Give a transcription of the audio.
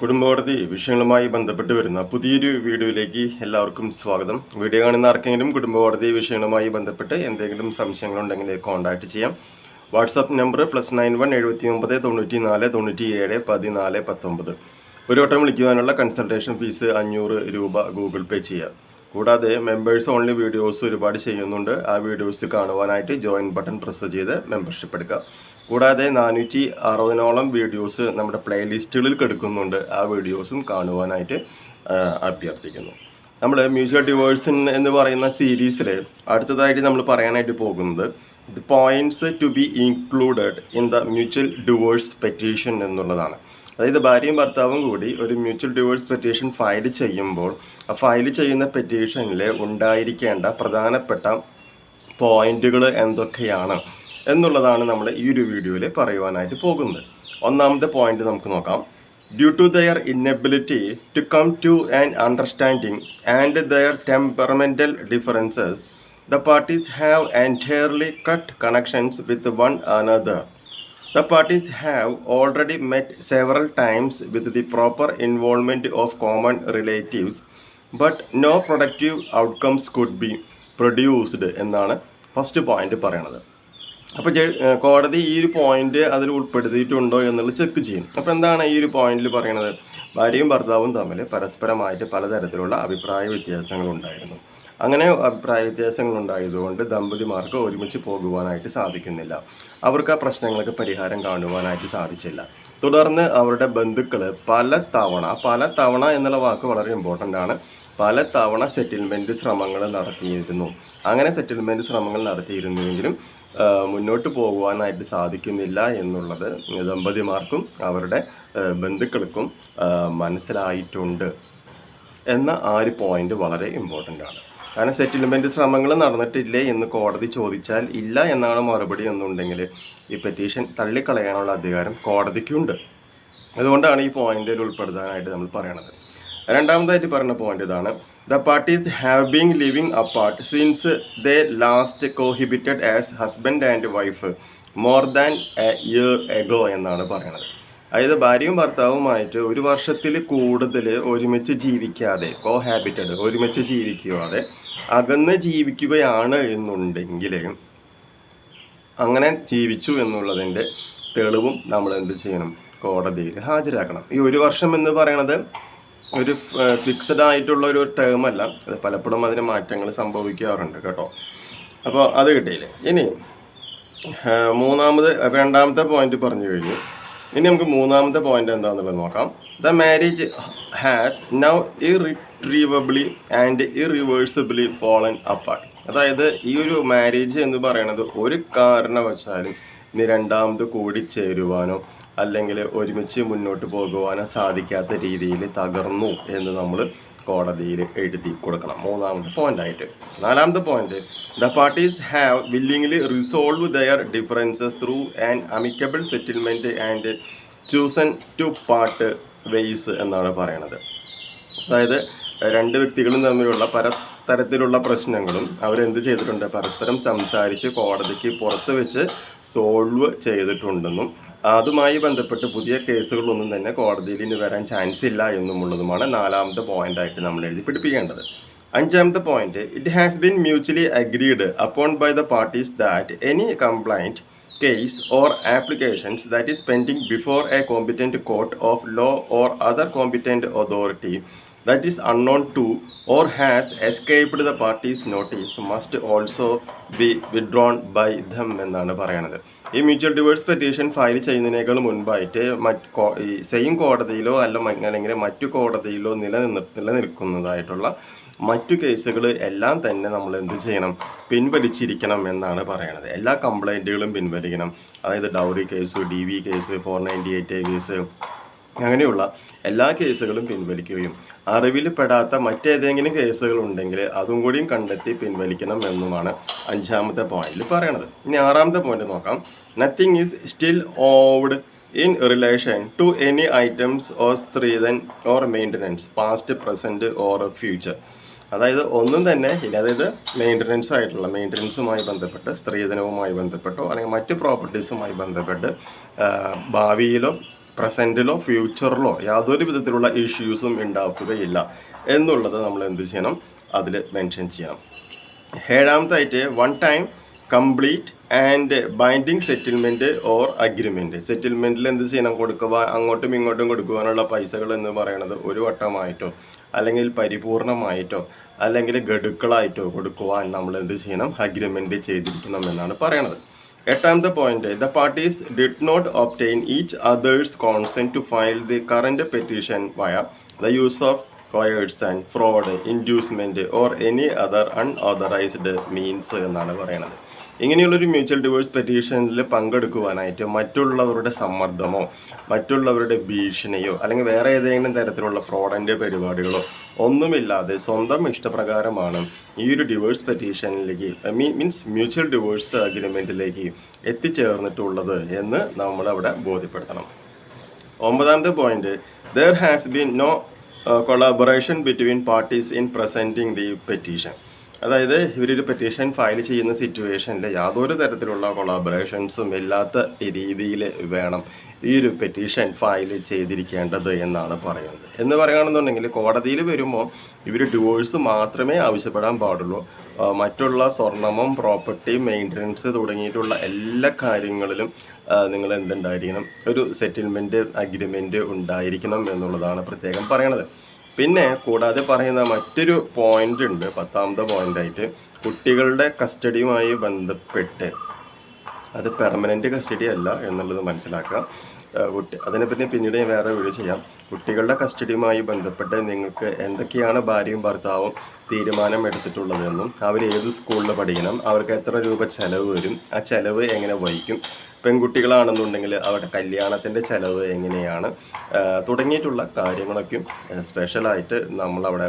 കുടുംബകോടതി വിഷയങ്ങളുമായി ബന്ധപ്പെട്ട് വരുന്ന പുതിയൊരു വീഡിയോയിലേക്ക് എല്ലാവർക്കും സ്വാഗതം. വീഡിയോ കാണുന്ന ആർക്കെങ്കിലും കുടുംബകോടതി വിഷയങ്ങളുമായി ബന്ധപ്പെട്ട് എന്തെങ്കിലും സംശയങ്ങളുണ്ടെങ്കിൽ കോൺടാക്ട് ചെയ്യാം. WhatsApp number plus nine one എഴുപത്തി ഒമ്പത് തൊണ്ണൂറ്റി നാല് തൊണ്ണൂറ്റി ഏഴ് പതിനാല് പത്തൊമ്പത്. ഒരു വട്ടം വിളിക്കുവാനുള്ള കൺസൾട്ടേഷൻ ഫീസ് അഞ്ഞൂറ് രൂപ ഗൂഗിൾ പേ ചെയ്യാം. കൂടാതെ മെമ്പേഴ്സ് ഓൺലി വീഡിയോസ് ഒരുപാട് ചെയ്യുന്നുണ്ട്. ആ വീഡിയോസ് കാണുവാനായിട്ട് ജോയിൻ ബട്ടൺ പ്രസ് ചെയ്ത് മെമ്പർഷിപ്പ് എടുക്കുക കൂടാതെ നാനൂറ്റി അറുപതിനോളം വീഡിയോസ് നമ്മുടെ പ്ലേലിസ്റ്റുകളിൽ കിടക്കുന്നുണ്ട്. ആ വീഡിയോസും കാണുവാനായിട്ട് അഭ്യർത്ഥിക്കുന്നു. നമ്മൾ മ്യൂച്വൽ ഡിവേഴ്സൺ എന്ന് പറയുന്ന സീരീസിൽ അടുത്തതായിട്ട് നമ്മൾ പറയാനായിട്ട് പോകുന്നത് the points to be included in the mutual divorce petition എന്നുള്ളതാണ്. അതായത് ഭാര്യയും ഭർത്താവും കൂടി ഒരു മ്യൂച്വൽ ഡിവേഴ്സ് പെറ്റീഷൻ ഫയൽ ചെയ്യുമ്പോൾ ആ ഫയൽ ചെയ്യുന്ന പെറ്റീഷനിൽ ഉണ്ടായിരിക്കേണ്ട പ്രധാനപ്പെട്ട പോയിന്റുകൾ എന്തൊക്കെയാണ്? എന്നുള്ളതാണ് നമ്മൾ ഈ ഒരു വീഡിയോയിൽ പറയുവാനായിട്ട് പോകുന്നത്. ഒന്നാമത്തെ പോയിന്റ് നമുക്ക് നോക്കാം. Due to their inability to come to an understanding and their temperamental differences the parties have entirely cut connections with one another the parties have already met several times with the proper involvement of common relatives but no productive outcomes could be produced എന്നാണ് first point പറയണത്. അപ്പോൾ കോടതി ഈ ഒരു point അതിൽ ഉൾപ്പെടുത്തിയിട്ടുണ്ടോ എന്നുള്ളത് check ചെയ്യും. അപ്പോൾ എന്താണ് ഈ ഒരു പോയിന്റിൽ പറയുന്നത്? ഭാര്യയും ഭർത്താവും തമ്മിൽ പരസ്പരമായിട്ട് പലതരത്തിലുള്ള അഭിപ്രായ വ്യത്യാസങ്ങൾ ഉണ്ടായിരുന്നു. അങ്ങനെ അഭിപ്രായ വ്യത്യാസങ്ങൾ ഉണ്ടായതുകൊണ്ട് ദമ്പതിമാർക്ക് ഒരുമിച്ച് പോകുവാനായിട്ട് സാധിക്കുന്നില്ല. അവർക്ക് ആ പ്രശ്നങ്ങൾക്ക് പരിഹാരം കാണുവാനായിട്ട് സാധിച്ചില്ല. തുടർന്ന് അവരുടെ ബന്ധുക്കൾ പല തവണ പല തവണ എന്നുള്ള വാക്ക് വളരെ ഇമ്പോർട്ടന്റ് ആണ്. പല തവണ സെറ്റിൽമെന്റ് ശ്രമങ്ങൾ നടത്തിയിരുന്നു. അങ്ങനെ സെറ്റിൽമെന്റ് ശ്രമങ്ങൾ നടത്തിയിരുന്നുവെങ്കിലും മുന്നോട്ട് പോകുവാനായിട്ട് സാധിക്കുന്നില്ല എന്നുള്ളത് ദമ്പതിമാർക്കും അവരുടെ ബന്ധുക്കൾക്കും മനസ്സിലായിട്ടുണ്ട്. എന്ന ആ ഒരു പോയിന്റ് വളരെ ഇമ്പോർട്ടന്റ് ആണ്. കാരണം സെറ്റിൽമെന്റ് ശ്രമങ്ങൾ നടന്നിട്ടില്ലേ എന്ന് കോടതി ചോദിച്ചാൽ ഇല്ല എന്നാണ് മറുപടി എന്നുണ്ടെങ്കിൽ ഈ പെറ്റീഷൻ തള്ളിക്കളയാനുള്ള അധികാരം കോടതിക്കുണ്ട്. അതുകൊണ്ടാണ് ഈ പോയിന്റിൽ ഉൾപ്പെടുത്താനായിട്ട് നമ്മൾ പറയണത്. രണ്ടാമതായിട്ട് പറഞ്ഞ പോയിന്റ് ഇതാണ്. The parties have been living apart since the last cohabited as husband and wife more than a year ago എന്നാണ് പറയുന്നത്. അതായത് ഭാര്യയും ഭർത്താവുമായിട്ട് ഒരു വർഷത്തിൽ കൂടുതൽ ഒരുമിച്ച് ജീവിക്കാതെ കോഹാബിറ്റഡ് ഒരുമിച്ച് ജീവിക്കാതെ അകന്ന് ജീവിക്കുകയാണ് എന്നുണ്ടെങ്കിൽ അങ്ങനെ ജീവിച്ചു എന്നുള്ളതിന്റെ തെളിവും നമ്മൾ എന്ത് ചെയ്യണം? കോടതിയിൽ ഹാജരാക്കണം. ഈ ഒരു വർഷം എന്ന് പറയണത് ഒരു ഫിക്സഡ് ആയിട്ടുള്ള ഒരു ടേം അല്ല. അത് പലപ്പോഴും അതിന് മാറ്റങ്ങൾ സംഭവിക്കാറുണ്ട് കേട്ടോ. അപ്പോൾ അത് കിട്ടിയില്ലേ? ഇനി മൂന്നാമത് രണ്ടാമത്തെ പോയിന്റ് പറഞ്ഞു കഴിഞ്ഞു. ഇനി നമുക്ക് മൂന്നാമത്തെ പോയിന്റ് എന്താണെന്നുള്ളത് നോക്കാം. The marriage has now irretrievably and irreversibly fallen apart അതായത് ഈ ഒരു മാരേജ് എന്ന് പറയുന്നത് ഒരു കാരണവശാലും ഇനി രണ്ടാമത് കൂടിച്ചേരുവാനോ അല്ലെങ്കിൽ ഒരുമിച്ച് മുന്നോട്ട് പോകുവാനോ സാധിക്കാത്ത രീതിയിൽ തകർന്നു എന്ന് നമ്മൾ കോടതിയിൽ എഴുതി കൊടുക്കണം. മൂന്നാമത്തെ പോയിന്റ് ആയിട്ട് നാലാമത്തെ point. The parties have willingly resolve their differences through and amicable settlement and chosen to part ways എന്നാണ് പറയണത് അതായത് രണ്ട് വ്യക്തികളും തമ്മിലുള്ള പല തരത്തിലുള്ള പ്രശ്നങ്ങളും അവരെന്ത് ചെയ്തിട്ടുണ്ട്? പരസ്പരം സംസാരിച്ച് കോടതിക്ക് പുറത്ത് വെച്ച് സോൾവ് ചെയ്തിട്ടുണ്ടെന്നും അതുമായി ബന്ധപ്പെട്ട് പുതിയ കേസുകളൊന്നും തന്നെ കോടതിയിൽ ഇനി വരാൻ ചാൻസ് ഇല്ല എന്നുമുള്ളതുമാണ് നാലാമത്തെ പോയിന്റായിട്ട് നമ്മൾ എഴുതി പിടിപ്പിക്കേണ്ടത്. അഞ്ചാമത്തെ point it has been mutually agreed upon by the parties that any complaint case or applications that is pending before a competent court of law or other competent authority that is unknown to or has escaped the party's notice must also be withdrawn by them എന്നാണ് പറയുന്നത് ഈ mutual divorce petition file ചെയ്യുന്നതിനേക്കാൾ മുൻപായിട്ട് മറ്റ് ഈ same കോടതിയിലോ അല്ല അല്ലെങ്കിൽ മറ്റു കോടതിയിലോ നിലനിന്ന് നിലനിൽക്കുന്നതായിട്ടുള്ള മറ്റു കേസുകൾ എല്ലാം തന്നെ നമ്മൾ എന്ത് ചെയ്യണം? പിൻവലിച്ചിരിക്കണം എന്നാണ് പറയണത്. എല്ലാ കംപ്ലൈന്റുകളും പിൻവലിക്കണം. അതായത് dowry case D V case four ninety eight case അങ്ങനെയുള്ള എല്ലാ കേസുകളും പിൻവലിക്കുകയും അറിവിൽ പെടാത്ത മറ്റേതെങ്കിലും കേസുകൾ ഉണ്ടെങ്കിൽ അതും കൂടിയും കണ്ടെത്തി പിൻവലിക്കണം എന്നുമാണ് അഞ്ചാമത്തെ പോയിന്റിൽ പറയണത്. ഇനി ആറാമത്തെ പോയിന്റ് നോക്കാം. Nothing is still owed in relation to any items or stridhan or maintenance past present or future അതായത് ഒന്നും തന്നെ ഇല്ല അതായത് മെയിന്റനൻസ് ആയിട്ടുള്ള മെയിന്റനൻസുമായി ബന്ധപ്പെട്ട് സ്ത്രീധനവുമായി ബന്ധപ്പെട്ടോ അല്ലെങ്കിൽ മറ്റ് പ്രോപ്പർട്ടീസുമായി ബന്ധപ്പെട്ട് ഭാവിയിലോ പ്രസന്റിലോ ഫ്യൂച്ചറിലോ യാതൊരു വിധത്തിലുള്ള ഇഷ്യൂസും ഉണ്ടാക്കുകയില്ല. എന്നുള്ളത് നമ്മൾ എന്ത് ചെയ്യണം? അതിൽ മെൻഷൻ ചെയ്യണം. ഏഴാമത്തായിട്ട് one time complete and binding settlement or agreement സെറ്റിൽമെന്റിൽ എന്ത് ചെയ്യണം? കൊടുക്കുക അങ്ങോട്ടും ഇങ്ങോട്ടും കൊടുക്കുവാനുള്ള പൈസകൾ എന്ന് പറയുന്നത് ഒരു വട്ടമായിട്ടോ അല്ലെങ്കിൽ പരിപൂർണമായിട്ടോ അല്ലെങ്കിൽ ഗഡുക്കളായിട്ടോ കൊടുക്കുവാൻ നമ്മൾ എന്ത് ചെയ്യണം? അഗ്രിമെന്റ് ചെയ്തിരിക്കണം എന്നാണ് പറയണത്. എട്ടാമത്തെ point the parties did not obtain each other's consent to file the current petition via the use of coerce and fraud inducement or any other unauthorised means എന്നാണ് പറയുന്നത്. ഇങ്ങനെയുള്ളൊരു മ്യൂച്വൽ ഡിവോഴ്സ് പെറ്റീഷനിൽ പങ്കെടുക്കുവാനായിട്ട് മറ്റുള്ളവരുടെ സമ്മർദ്ദമോ മറ്റുള്ളവരുടെ ഭീഷണിയോ അല്ലെങ്കിൽ വേറെ ഏതെങ്കിലും തരത്തിലുള്ള ഫ്രോഡന്റെ പരിപാടികളോ ഒന്നുമില്ലാതെ സ്വന്തം ഇഷ്ടപ്രകാരമാണ് ഈ ഒരു ഡിവോഴ്സ് പെറ്റീഷനിലേക്ക് മീൻസ് മ്യൂച്വൽ ഡിവോഴ്സ് അഗ്രിമെന്റിലേക്ക് എത്തിച്ചേർന്നിട്ടുള്ളത് എന്ന് നമ്മളവിടെ ബോധ്യപ്പെടുത്തണം. ഒമ്പതാമത്തെ point there has been no collaboration between parties in presenting the petition അതായത് ഇവരൊരു പെറ്റീഷൻ ഫയൽ ചെയ്യുന്ന സിറ്റുവേഷനിൽ യാതൊരു തരത്തിലുള്ള കൊളാബറേഷൻസും ഇല്ലാത്ത രീതിയിൽ വേണം ഈ ഒരു പെറ്റീഷൻ ഫയൽ ചെയ്തിരിക്കേണ്ടത് എന്നാണ് പറയുന്നത്. എന്ന് പറയുകയാണെന്നുണ്ടെങ്കിൽ കോടതിയിൽ വരുമ്പോൾ ഇവർ ഡിവോഴ്സ് മാത്രമേ ആവശ്യപ്പെടാൻ പാടുള്ളൂ. മറ്റുള്ള സ്വർണമം പ്രോപ്പർട്ടി മെയിന്റനൻസ് തുടങ്ങിയിട്ടുള്ള എല്ലാ കാര്യങ്ങളിലും നിങ്ങൾ എന്തുണ്ടായിരിക്കണം? ഒരു സെറ്റിൽമെന്റ് അഗ്രിമെന്റ് ഉണ്ടായിരിക്കണം എന്നുള്ളതാണ് പ്രത്യേകം പറയണത് പിന്നെ കൂടാതെ പറയുന്ന മറ്റൊരു പോയിന്റ് ഉണ്ട് പത്താമത്തെ പോയിന്റായിട്ട് കുട്ടികളുടെ കസ്റ്റഡിയുമായി ബന്ധപ്പെട്ട്. അത് പെർമനന്റ് കസ്റ്റഡി അല്ല എന്നുള്ളത് മനസ്സിലാക്കുക. കുട്ടി അതിനെപ്പറ്റി പിന്നീട് ഞാൻ വേറെ വീഡിയോ ചെയ്യാം. കുട്ടികളുടെ കസ്റ്റഡിയുമായി ബന്ധപ്പെട്ട് നിങ്ങൾക്ക് എന്തൊക്കെയാണ് ഭാര്യയും ഭർത്താവും തീരുമാനം എടുത്തിട്ടുള്ളതെന്നും അവർ ഏത് സ്കൂളിൽ പഠിക്കണം അവർക്ക് എത്ര രൂപ ചിലവ് വരും ആ ചിലവ് എങ്ങനെ വഹിക്കും പെൺകുട്ടികളാണെന്നുണ്ടെങ്കിൽ അവരുടെ കല്യാണത്തിന്റെ ചിലവ് എങ്ങനെയാണ് തുടങ്ങിയിട്ടുള്ള കാര്യങ്ങളൊക്കെയും സ്പെഷ്യലായിട്ട് നമ്മളവിടെ